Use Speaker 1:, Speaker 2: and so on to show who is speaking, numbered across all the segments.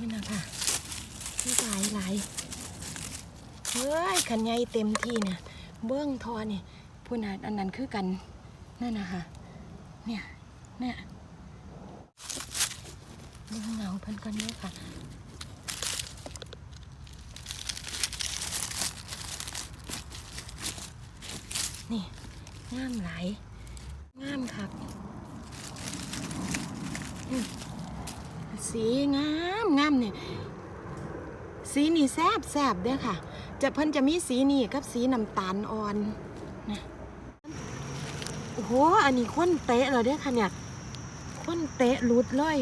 Speaker 1: นี่นะคะนี่หลายหลายเฮ้ยขันใหญ่เต็มที่เนี่ยเบื้องทอนี่ยพูนาอันนั้นคือกันนั่นนะคะเนี่ยเนี่ยเบื้องเงาเพิ่นกันเด้ค่ะนี่งามหลายงามคักอืม สีงามงามเนี่ยสีนี่แซบแซบเด้อค่ะ จะเพิ่นจะมีสีนี่กับสีน้ำตาลอ่อนนะโอ้โหอันนี้ข้นเตะเลยเด้อค่ะเนี่ยข้นเตะหลุดเลย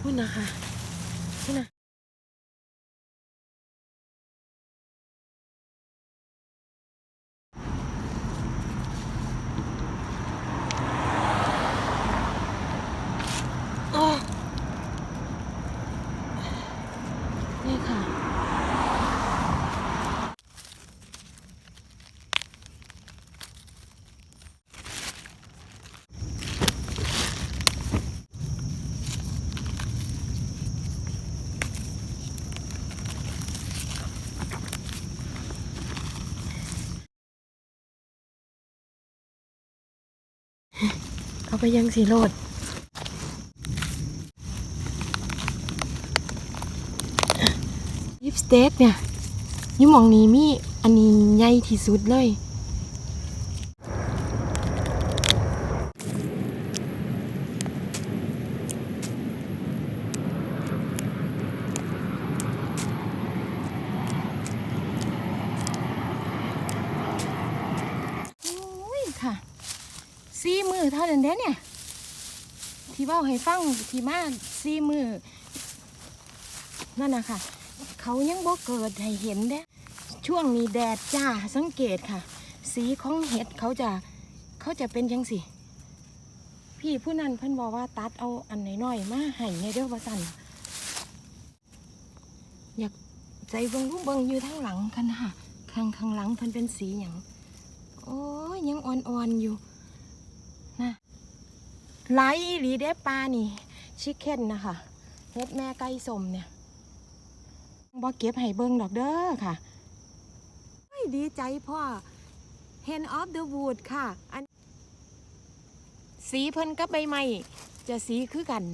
Speaker 1: พูดนะคะพูดนะโอ้นี่ค่ะ เขาไปยังสีโรดยิปสเตทเนี่ยยี่มองนี้มีอันนี้ใหญ่ที่สุดเลย โอ้ยค่ะ ซีมื อเท่านั้นเด้เนี่ย ที่เว่าให้ฟังที่มาซีมือนั่นนะคะเขายังบ่เกิดให้เห็นเด้ช่วงนี้แดดจ้าสังเกตค่ะ สีของเห็ดเขาจะเขาจะเป็นจังสิพี่ผู้นั้นเพิ่นบอกว่าตัดเอาอันน้อยๆมาให้ในเด้อว่าสั่นอยากใจเบิ่งรูปเบิ่งอยู่ทางหลังกันค่ะข้างข้างหลังเพิ่นเป็นสีหยังโอ้ยยังอ่อนๆอยู่ ไหลอีหลีเด้ปลานี่ ชิคเก้นนะคะเฮ็ดแม่ไก่สมเนี่ยบ่เก็บให้เบิ่งดอกเด้อค่ะดีใจพ่อ Hand of the Wood ค่ะอันสีเพิ่นกับใบไม้จะสีคือกัน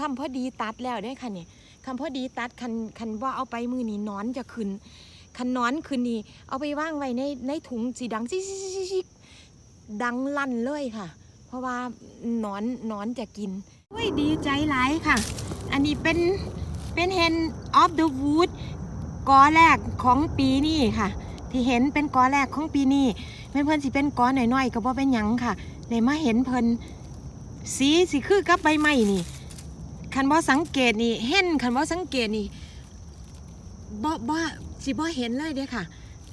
Speaker 1: คำพอดีตัดแล้วได้ค่ะเนี่ยคำพอดีตัดคันคันว่าเอาไปมือนี่นอนจะขึ้น คันนอนขึ้นนี่เอาไปว่างไว้ในในถุงสีดังซิซิซิซิดังลั่นเลยค่ะ เพราะว่านอนนอนจะกินโอ้ยดีใจหลายค่ะ อันนี้เป็นเป็น Hand of the Wood กอแรกของปีนี้ค่ะ ที่เห็นเป็นกอแรกของปีนี้แม่นเพิ่นสิเป็นกอหน่อยๆก็บ่เป็นยังค่ะได้มาเห็นเพิ่นสีสิคือกับใบไม้นี่คันบ่สังเกตนี่เห็นคันบ่สังเกตนี่บ่บ่ สิบ่เห็นเลยเด้ค่ะ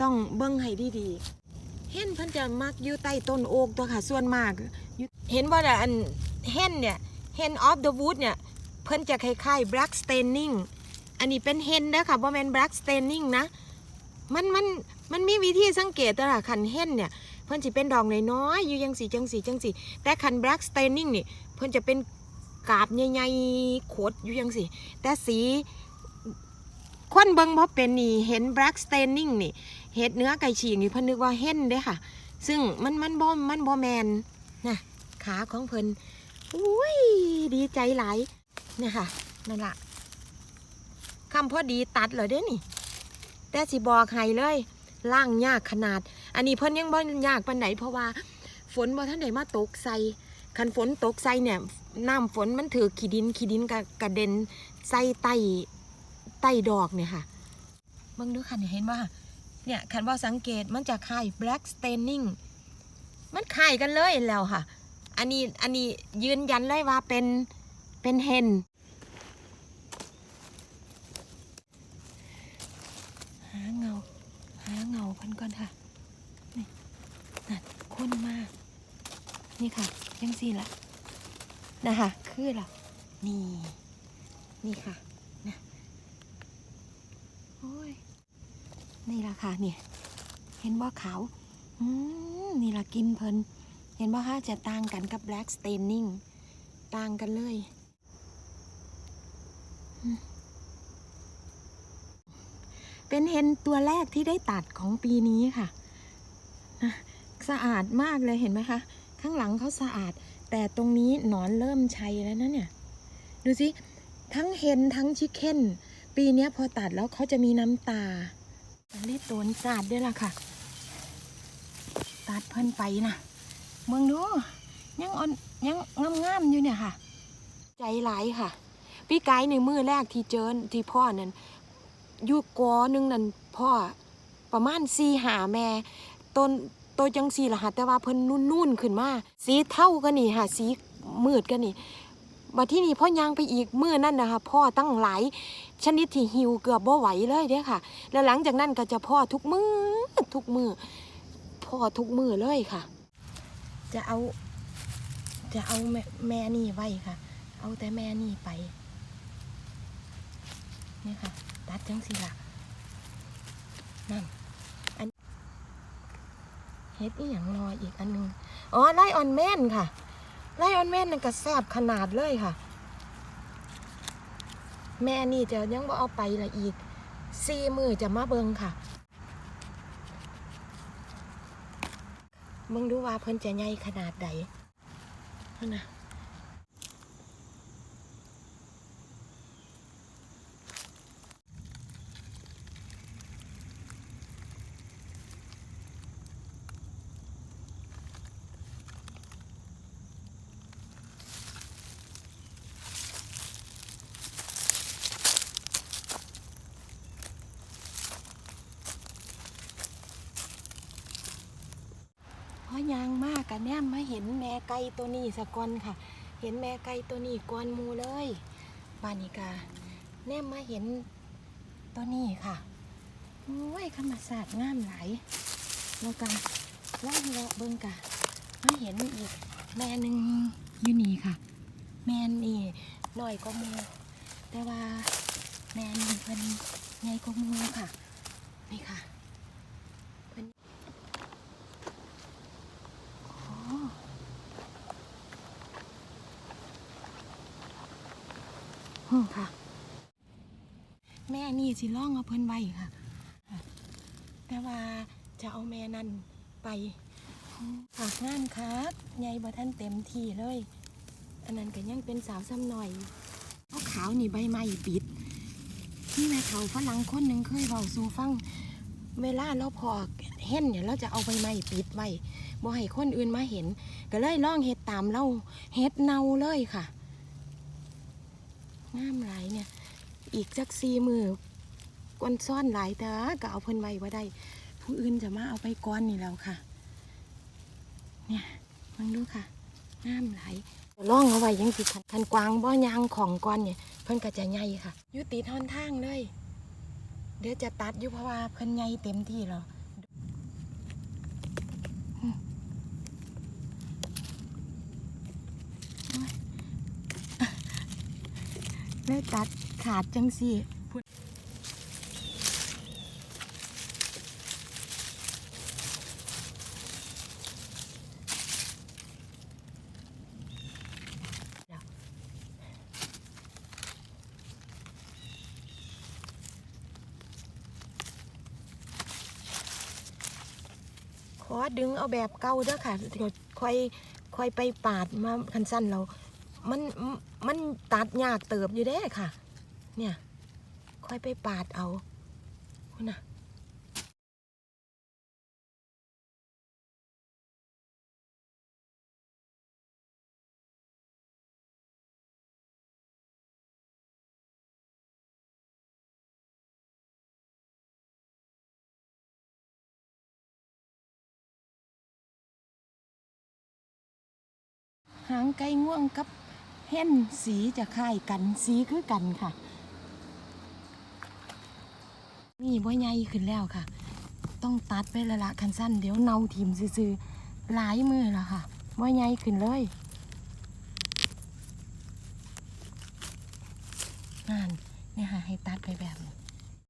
Speaker 1: ต้องเบิ่งให้ดีๆเห็นเพิ่นจะมักอยู่ใต้ต้นโอกตัวค่ะ ส่วนมาก เห็นว่าอันเห็นเนี่ย hen of the wood เนี่ยเพิ่นจะคล้ายๆ black staining อันนี้เป็น hen เด้อค่ะบ่แม่น black staining นะ มันมันมันมีวิธีสังเกตตัวละคันเห็นเนี่ยเพิ่นสิเป็นดอกน้อยๆอยู่จังสีจังสีจังสีแต่คัน black staining นี่เพิ่นจะเป็นกาบใหญ่ๆโคดอยู่ยังสิแต่สี คนเบิงพอเป็นนี่เห็น black staining นี่เห็ดเนื้อไก่ฉีกนี่เพิ่นนึกว่าเห็นเด้ค่ะ ซึ่งมันมันบ่มันบ่แมนนะขาของเพิ่นอุ้ยดีใจหลายเนี่ยค่ะนั่นละคำพอดีตัดเหรอเด้นี่แต่สิบอกให้เลยล่างยากขนาด อันนี้เพิ่นยังบ่ยากปานไหนเพราะว่า ฝนบ่ทันได้มาตกใส่คันฝนตกใส่เนี่ยน้ำฝนมันถือขี้ดินขี้ดินกระกระเด็นใส่ใต้ ใต้ดอกเนี่ยค่ะเบิ่งดูค่ะเนี่ยเห็นว่าเนี่ยคันว่าสังเกตมันจะคล้าย black staining มันคล้ายกันเลยแล้วค่ะ อันนี้อันนี้ยืนยันเลยว่าเป็นเป็นเฮนหาเงา หาเงาเพิ่นก่อนค่ะ นี่นั่นข้นมาก นี่ค่ะยังสี่ละนะคะคือล่ะ นี่ นี่ค่ะโอ้ย นะค่ะเนี่ยเห็นว่าขาวอืมนี่ละกินเพลินเห็นว่าคะจะต่างกันกับ black staining ต่างกันเลยเป็นเห็นตัวแรกที่ได้ตัดของปีนี้ค่ะนะสะอาดมากเลยเห็นไหมคะ ข้างหลังเขาสะอาด แต่ตรงนี้หนอนเริ่มชัยแล้วนะเนี่ย ดูสิ ทั้งเฮนทั้งชิคเก้น ปีนี้พอตัดแล้วเขาจะมีน้ำตา รีบโดนสาดด้วยล่ะค่ะ ตัดเพิ่นไปนะเมืองดูยังอ่อนยังงามๆอยู่เนี่ยค่ะ ใจหลายค่ะ พี่ไกด์ในมือแรกที่เจอที่พ่อนั่นอยู่กอหนึงนั่นพ่อประมาณสี่หาแม่ต้นโตวจังสีละค่ะแต่ว่าเพิ่นนุ่นๆขึ้นมา สีเท่ากันนี่ค่ะ สีมืดกันนี่ มาที่นี่พ่อยางไปอีกมือนั่นนะคะพ่อตั้งหลายชนิดที่หิวเกือบบ่ไหวเลยเด้ค่ะ แล้วหลังจากนั้นก็จะพ่อทุกมือทุกมือพ่อทุกมือเลยค่ะ จะเอา จะเอาแม่แม่นี่ไว้ค่ะ เอาแต่แม่นี่ไปนี่ค่ะตัดจังสิละนั่นอันเฮ็ดอีหยังรออีกอันหนึงอ๋อไล่ออนแม่นค่ะ ไล่ออนแม่นนั่นก็แซบขนาดเลยค่ะ แม่นี่จะยังบ่เอาไปละอีกซีมือจะมาเบิงค่ะมึงดูว่าเพิ่นจะใหญ่ขนาดใดนั่นนะเพราะยางมา กันแนมมาเห็นแม่ไก่ตัวนี้สะก่อนค่ะ เห็นแม่ไก่ตัวนี้ก่อนมูเลยบานิกาแนมมาเห็นตัวนี้ค่ะโอ้ยธรรมศาสตร์งามหลายแล้วกันล่องเลาะเบิ่งกะมาเห็นอีกแม่หนึ่งยูนี่ค่ะ แม่นี่หน่อยก็มูแต่ว่าแม่นี่เพิ่นใหญ่ก็มูค่ะ นี่ค่ะเพิ่นโอ้อืม ค่ะ แม่นี่สิล่องเอาเพิ่นไว้ค่ะ แต่ว่าจะเอาแม่นั่นไปฝากงานครับใหญ่บ่ท่านเต็มที่เลย อันนั้นก็ยังเป็นสาวซ้ำหน่อยเอาขาวนี่ใบไม้ปิดที่แม่เขาฝรั่งคนหนึ่งเคยเบาสูฟัง เวลาเราพอเห็นเนี่ยเราจะเอาใบไม้ปิดไว้บ่ให้คนอื่นมาเห็น ก็เลยล่องเฮ็ดตามเราเฮ็ดเนาเลยค่ะ งามหลายเนี่ย อีกจักซีมือกวนซ่อนหลายแต่ก็เอาเพิ่นไว้ว่าได้ ผู้อื่นจะมาเอาไปก้อนนี่แล้วค่ะ เนี่ยมังดูค่ะงามหลายล่องเอาไว้ยังสิคันคันกวางบ่ยางของก้อนเนี่ย เพิ่นก็จะใหญ่ค่ะยุติทอนทางเลย เดี๋ยวจะตัดอยู่เพราะว่าเพิ่นใหญ่เต็มที่แล้วอืมโอ๊ย เลยตัดขาดจังสิพุ่ขอดึงเอาแบบเก่าเด้อค่ะเดี๋ยวค่อยค่อยไปปาดมาคันสั้นเรา มันมันตัดยากเติบอยู่เด้ค่ะ เนี่ย ค่อยไปปาดเอาคุณน่ะหางไก่ง่วงกับ เห็นสีจะคล้ายกันสีคือกันค่ะ นี่บ่ใหญ่ขึ้นแล้วค่ะ ต้องตัดไปละละคันสั้นเดี๋ยวเนาทิมซื้อๆหลายมือแล้วค่ะบ่ใหญ่ขึ้นเลยงานเนี่ยค่ะให้ตัดไปแบบนี้